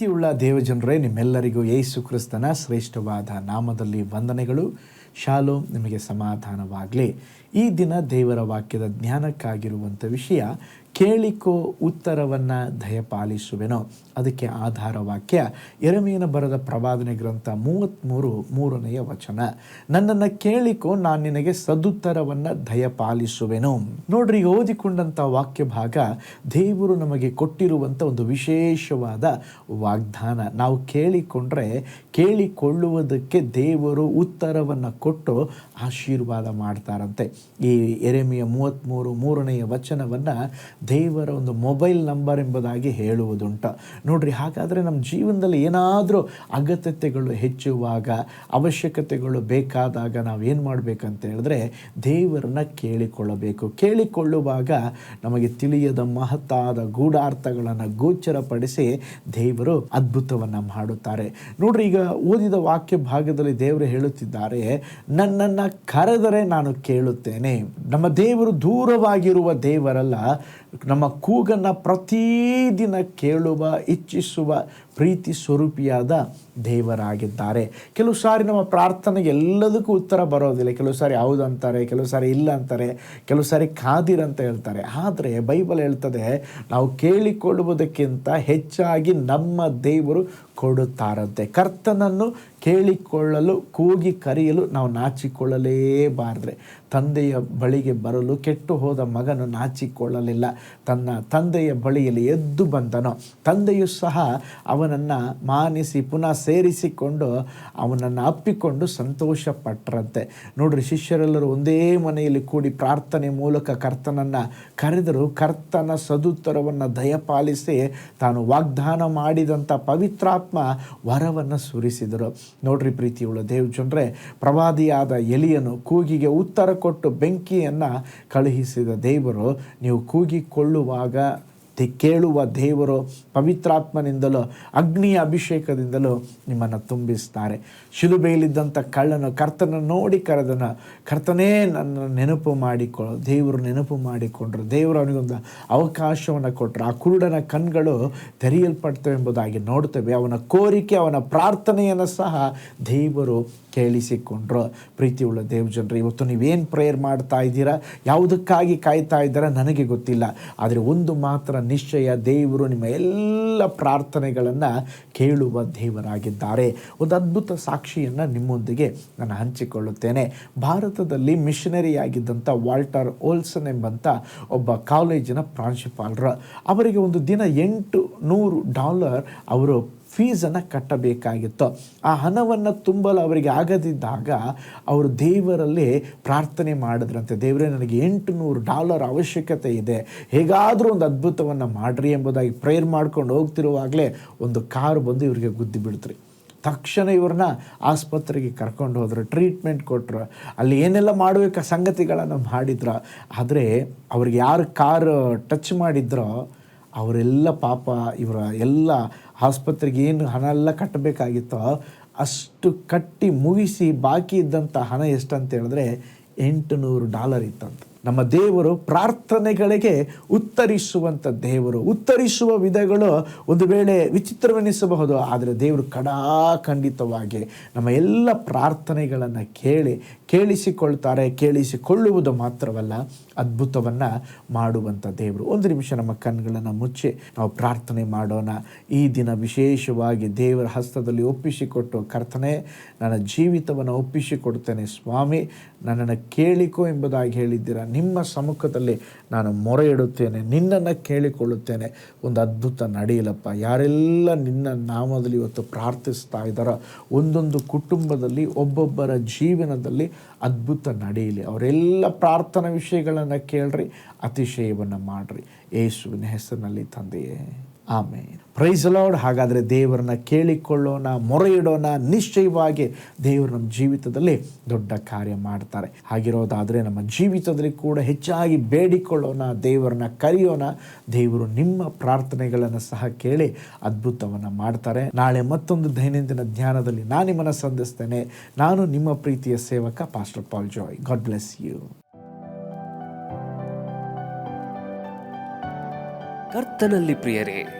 ಪ್ರೀತಿಯುಳ್ಳ ದೇವಜನರೇ, ನಿಮ್ಮೆಲ್ಲರಿಗೂ ಯೇಸು ಕ್ರಿಸ್ತನ ಶ್ರೇಷ್ಠವಾದ ನಾಮದಲ್ಲಿ ವಂದನೆಗಳು. ಶಾಲೋ ನಿಮಗೆ ಸಮಾಧಾನವಾಗಲಿ. ಈ ದಿನ ದೇವರ ವಾಕ್ಯದ ಜ್ಞಾನಕ್ಕಾಗಿರುವಂಥ ವಿಷಯ ಕೇಳಿಕೋ ಉತ್ತರವನ್ನು ದಯಪಾಲಿಸುವೆನೋ? ಅದಕ್ಕೆ ಆಧಾರ ವಾಕ್ಯ ಎರಮೀನ ಬರದ ಪ್ರವಾದನೆ ಗ್ರಂಥ ಮೂವತ್ತ್ಮೂರು ಮೂರನೆಯ ವಚನ. ನನ್ನನ್ನು ಕೇಳಿಕೋ ನಾನು ನಿನಗೆ ಸದುತ್ತರವನ್ನು ದಯಪಾಲಿಸುವೆನು? ನೋಡ್ರಿ ಓದಿಕೊಂಡಂಥ ವಾಕ್ಯ ಭಾಗ ದೇವರು ನಮಗೆ ಕೊಟ್ಟಿರುವಂಥ ಒಂದು ವಿಶೇಷವಾದ ವಾಗ್ದಾನ. ನಾವು ಕೇಳಿಕೊಂಡ್ರೆ ಕೇಳಿಕೊಳ್ಳುವುದಕ್ಕೆ ದೇವರು ಉತ್ತರವನ್ನು ಕೊಟ್ಟು ಆಶೀರ್ವಾದ ಮಾಡ್ತಾರಂತೆ. ಈ ಎರೆಮೆಯ ಮೂವತ್ತ್ಮೂರು ಮೂರನೆಯ ವಚನವನ್ನು ದೇವರ ಒಂದು ಮೊಬೈಲ್ ನಂಬರ್ ಎಂಬುದಾಗಿ ಹೇಳುವುದುಂಟ. ನೋಡ್ರಿ, ಹಾಗಾದರೆ ನಮ್ಮ ಜೀವನದಲ್ಲಿ ಏನಾದರೂ ಅಗತ್ಯತೆಗಳು ಹೆಚ್ಚುವಾಗ, ಅವಶ್ಯಕತೆಗಳು ಬೇಕಾದಾಗ ನಾವು ಏನು ಮಾಡಬೇಕಂತ ಹೇಳಿದ್ರೆ ದೇವರನ್ನ ಕೇಳಿಕೊಳ್ಳಬೇಕು. ಕೇಳಿಕೊಳ್ಳುವಾಗ ನಮಗೆ ತಿಳಿಯದ ಮಹತ್ತಾದ ಗೂಢಾರ್ಥಗಳನ್ನು ಗೋಚರಪಡಿಸಿ ದೇವರು ಅದ್ಭುತವನ್ನು ಮಾಡುತ್ತಾರೆ. ನೋಡ್ರಿ, ಈಗ ಓದಿದ ವಾಕ್ಯ ಭಾಗದಲ್ಲಿ ದೇವರು ಹೇಳುತ್ತಿದ್ದಾರೆ, ನನ್ನನ್ನು ಕರೆದರೆ ನಾನು ಕೇಳುತ್ತೇನೆ. ನಮ್ಮ ದೇವರು ದೂರವಾಗಿರುವ ದೇವರಲ್ಲ ನಮ್ಮ ಕೂಗನ್ನು ಪ್ರತಿದಿನ ಕೇಳುವ, ಇಚ್ಛಿಸುವ, ಪ್ರೀತಿ ಸ್ವರೂಪಿಯಾದ ದೇವರಾಗಿದ್ದಾರೆ. ಕೆಲವು ಸಾರಿ ನಮ್ಮ ಪ್ರಾರ್ಥನೆಗೆ ಎಲ್ಲದಕ್ಕೂ ಉತ್ತರ ಬರೋದಿಲ್ಲ. ಕೆಲವು ಸಾರಿ ಹೌದು ಅಂತಾರೆ, ಕೆಲವು ಸಾರಿ ಇಲ್ಲ ಅಂತಾರೆ, ಕೆಲವು ಸಾರಿ ಕಾದಿರಂತ ಹೇಳ್ತಾರೆ. ಆದರೆ ಬೈಬಲ್ ಹೇಳ್ತದೆ, ನಾವು ಕೇಳಿಕೊಳ್ಳುವುದಕ್ಕಿಂತ ಹೆಚ್ಚಾಗಿ ನಮ್ಮ ದೇವರು ಕೊಡುತ್ತಾರಂತೆ. ಕರ್ತನನ್ನು ಕೇಳಿಕೊಳ್ಳಲು, ಕೂಗಿ ಕರೆಯಲು ನಾವು ನಾಚಿಕೊಳ್ಳಲೇಬಾರ್ದ್ರೆ ತಂದೆಯ ಬಳಿಗೆ ಬರಲು ಕೆಟ್ಟು ಹೋದ ಮಗನು ನಾಚಿಕೊಳ್ಳಲಿಲ್ಲ. ತನ್ನ ತಂದೆಯ ಬಳಿಯಲ್ಲಿ ಎದ್ದು ಬಂದನು. ತಂದೆಯು ಸಹ ಅವನನ್ನು ಮಾನಿಸಿ ಪುನಃ ಸೇರಿಸಿಕೊಂಡು ಅವನನ್ನು ಅಪ್ಪಿಕೊಂಡು ಸಂತೋಷ ಪಟ್ಟರಂತೆ ನೋಡ್ರಿ, ಶಿಷ್ಯರೆಲ್ಲರೂ ಒಂದೇ ಮನೆಯಲ್ಲಿ ಕೂಡಿ ಪ್ರಾರ್ಥನೆ ಮೂಲಕ ಕರ್ತನನ್ನು ಕರೆದರು. ಕರ್ತನ ಸದುತ್ತರವನ್ನು ದಯಪಾಲಿಸಿ ತಾನು ವಾಗ್ದಾನ ಮಾಡಿದಂಥ ಪವಿತ್ರಾತ್ಮ ವರವನ್ನು ಸುರಿಸಿದರು. ನೋಡ್ರಿ ಪ್ರೀತಿಯುಳ್ಳ ದೇವ್ ಜನರೇ ಪ್ರವಾದಿಯಾದ ಎಲಿಯನು ಕೂಗಿಗೆ ಉತ್ತರ ಕೊಟ್ಟು ಬೆಂಕಿಯನ್ನು ಕಳುಹಿಸಿದ ದೇವರು ನೀವು ಕೂಗಿಕೊಳ್ಳುವಾಗ ಕೇಳುವ ದೇವರು ಪವಿತ್ರಾತ್ಮನಿಂದಲೂ, ಅಗ್ನಿಯ ಅಭಿಷೇಕದಿಂದಲೂ ನಿಮ್ಮನ್ನು ತುಂಬಿಸ್ತಾರೆ. ಶಿಲುಬೆಯಲ್ಲಿದ್ದಂಥ ಕಳ್ಳನು ಕರ್ತನ ನೋಡಿ ಕರೆದನ, ಕರ್ತನೇ, ನನ್ನ ನೆನಪು ಮಾಡಿಕೊ, ದೇವರು ನೆನಪು ಮಾಡಿಕೊಂಡ್ರು. ದೇವರು ಅವನಿಗೊಂದು ಅವಕಾಶವನ್ನು ಕೊಟ್ಟರು ಆ ಕುರುಡನ ಕಣ್ಗಳು ತೆರೆಯಲ್ಪಡ್ತವೆ ಎಂಬುದಾಗಿ ನೋಡ್ತೇವೆ. ಅವನ ಕೋರಿಕೆ, ಅವನ ಪ್ರಾರ್ಥನೆಯನ್ನು ಸಹ ದೇವರು ಕೇಳಿಸಿಕೊಂಡ್ರು. ಪ್ರೀತಿಯುಳ್ಳ ದೇವ್ ಜನರು, ಇವತ್ತು ನೀವೇನು ಪ್ರೇಯರ್ ಮಾಡ್ತಾ ಇದ್ದೀರಾ? ಯಾವುದಕ್ಕಾಗಿ ಕಾಯ್ತಾ ಇದ್ದೀರಾ? ನನಗೆ ಗೊತ್ತಿಲ್ಲ. ಆದರೆ ಒಂದು ಮಾತ್ರ ನಿಶ್ಚಯ ದೇವರು ನಿಮ್ಮ ಎಲ್ಲ ಪ್ರಾರ್ಥನೆಗಳನ್ನು ಕೇಳುವ ದೇವರಾಗಿದ್ದಾರೆ. ಒಂದು ಅದ್ಭುತ ಸಾಕ್ಷಿಯನ್ನು ನಿಮ್ಮೊಂದಿಗೆ ನಾನು ಹಂಚಿಕೊಳ್ಳುತ್ತೇನೆ. ಭಾರತದಲ್ಲಿ ಮಿಷನರಿ ಆಗಿದ್ದಂಥ ವಾಲ್ಟರ್ ಓಲ್ಸನ್ ಎಂಬಂಥ ಒಬ್ಬ ಕಾಲೇಜಿನ ಪ್ರಾಂಶುಪಾಲರು. ಅವರಿಗೆ ಒಂದು ದಿನ ಎಂಟು ನೂರು ಡಾಲರ್ ಅವರು ಫೀಸನ್ನು ಕಟ್ಟಬೇಕಾಗಿತ್ತು. ಆ ಹಣವನ್ನು ತುಂಬಲು ಅವರಿಗೆ ಆಗದಿದ್ದಾಗ ಅವರು ದೇವರಲ್ಲಿ ಪ್ರಾರ್ಥನೆ ಮಾಡಿದ್ರಂತೆ. ದೇವರೇ, ನನಗೆ ಎಂಟು ನೂರು ಡಾಲರ್ ಅವಶ್ಯಕತೆ ಇದೆ. ಹೇಗಾದರೂ ಒಂದು ಅದ್ಭುತವನ್ನು ಮಾಡ್ರಿ ಎಂಬುದಾಗಿ ಪ್ರೇಯರ್ ಮಾಡ್ಕೊಂಡು ಹೋಗ್ತಿರುವಾಗಲೇ ಒಂದು ಕಾರು ಬಂದು ಇವರಿಗೆ ಗುದ್ದಿ ಬಿಡ್ತ್ರಿ. ತಕ್ಷಣ ಇವ್ರನ್ನ ಆಸ್ಪತ್ರೆಗೆ ಕರ್ಕೊಂಡು ಹೋದ್ರು ಟ್ರೀಟ್ಮೆಂಟ್ ಕೊಟ್ಟರು ಅಲ್ಲಿ ಏನೆಲ್ಲ ಮಾಡಬೇಕು ಸಂಗತಿಗಳನ್ನು ಮಾಡಿದ್ರು. ಆದರೆ ಅವ್ರಿಗೆ ಯಾರು ಕಾರು ಟಚ್ ಮಾಡಿದ್ರೋ ಅವರೆಲ್ಲ ಪಾಪ, ಇವರ ಎಲ್ಲ ಆಸ್ಪತ್ರೆಗೆ ಏನು ಹಣ ಎಲ್ಲ ಕಟ್ಟಬೇಕಾಗಿತ್ತೋ ಅಷ್ಟು ಕಟ್ಟಿ ಮುಗಿಸಿ ಬಾಕಿ ಇದ್ದಂಥ ಹಣ ಎಷ್ಟಂತ ಹೇಳಿದ್ರೆ ಎಂಟು ನೂರು ಡಾಲರ್ ಇತ್ತಂತ. ನಮ್ಮ ದೇವರು ಪ್ರಾರ್ಥನೆಗಳಿಗೆ ಉತ್ತರಿಸುವಂಥ ದೇವರು, ಉತ್ತರಿಸುವ ವಿಧಗಳು ಒಂದು ವೇಳೆ ವಿಚಿತ್ರವೆನಿಸಬಹುದು, ಆದರೆ ದೇವರು ಕಡಾಖಂಡಿತವಾಗಿ ನಮ್ಮ ಎಲ್ಲ ಪ್ರಾರ್ಥನೆಗಳನ್ನು ಕೇಳಿ ಕೇಳಿಸಿಕೊಳ್ತಾರೆ, ಕೇಳಿಸಿಕೊಳ್ಳುವುದು ಮಾತ್ರವಲ್ಲ, ಅದ್ಭುತವನ್ನು ಮಾಡುವಂಥ ದೇವರು. ಒಂದು ನಿಮಿಷ ನಮ್ಮ ಕಣ್ಗಳನ್ನು ಮುಚ್ಚಿ ನಾವು ಪ್ರಾರ್ಥನೆ ಮಾಡೋಣ. ಈ ದಿನ ವಿಶೇಷವಾಗಿ ದೇವರ ಹಸ್ತದಲ್ಲಿ ಒಪ್ಪಿಸಿಕೊಟ್ಟು, ಕರ್ತನೆ, ನನ್ನ ಜೀವಿತವನ್ನು ಒಪ್ಪಿಸಿಕೊಡ್ತೇನೆ ಸ್ವಾಮಿ, ನನ್ನನ್ನು ಕೇಳಿಕೋ ಎಂಬುದಾಗಿ ಹೇಳಿದ್ದೀರಾ. ನಿಮ್ಮ ಸಮ್ಮುಖದಲ್ಲಿ ನಾನು ಮೊರೆ ಇಡುತ್ತೇನೆ ನಿನ್ನನ್ನು ಕೇಳಿಕೊಳ್ಳುತ್ತೇನೆ. ಒಂದು ಅದ್ಭುತ ನಡೆಯಲಪ್ಪ. ಯಾರೆಲ್ಲ ನಿನ್ನ ನಾಮದಲ್ಲಿ ಇವತ್ತು ಪ್ರಾರ್ಥಿಸ್ತಾ ಇದ್ದಾರೋ, ಒಂದೊಂದು ಕುಟುಂಬದಲ್ಲಿ, ಒಬ್ಬೊಬ್ಬರ ಜೀವನದಲ್ಲಿ ಅದ್ಭುತ ನಡೆಯಲಿ. ಅವರೆಲ್ಲ ಪ್ರಾರ್ಥನಾ ವಿಷಯಗಳನ್ನು ಕೇಳ್ರಿ ಅತಿಶಯವನ್ನು ಮಾಡಿರಿ. ಯೇಸುವಿನ ಹೆಸರಿನಲ್ಲಿ ತಂದೆಯೇ. ಆಮೇಲೆ ಪ್ರೈಸ್ ಲಾರ್ಡ್ ಹಾಗಾದರೆ ದೇವರನ್ನ ಕೇಳಿಕೊಳ್ಳೋಣ ಮೊರೆ ಇಡೋಣ ನಿಶ್ಚಯವಾಗಿ ದೇವರು ನಮ್ಮ ಜೀವಿತದಲ್ಲಿ ದೊಡ್ಡ ಕಾರ್ಯ ಮಾಡ್ತಾರೆ. ಹಾಗಿರೋದಾದರೆ ನಮ್ಮ ಜೀವಿತದಲ್ಲಿ ಕೂಡ ಹೆಚ್ಚಾಗಿ ಬೇಡಿಕೊಳ್ಳೋಣ, ದೇವರನ್ನ ಕರೆಯೋಣ. ದೇವರು ನಿಮ್ಮ ಪ್ರಾರ್ಥನೆಗಳನ್ನು ಸಹ ಕೇಳಿ ಅದ್ಭುತವನ್ನು ಮಾಡ್ತಾರೆ. ನಾಳೆ ಮತ್ತೊಂದು ದೈನಂದಿನ ಧ್ಯಾನದಲ್ಲಿ ನಾನು ನಿಮ್ಮನ್ನು ಸಂಧಿಸ್ತೇನೆ. ನಾನು ನಿಮ್ಮ ಪ್ರೀತಿಯ ಸೇವಕ pastor Paul Joy God bless you ಕರ್ತನಲ್ಲಿ ಪ್ರಿಯರೇ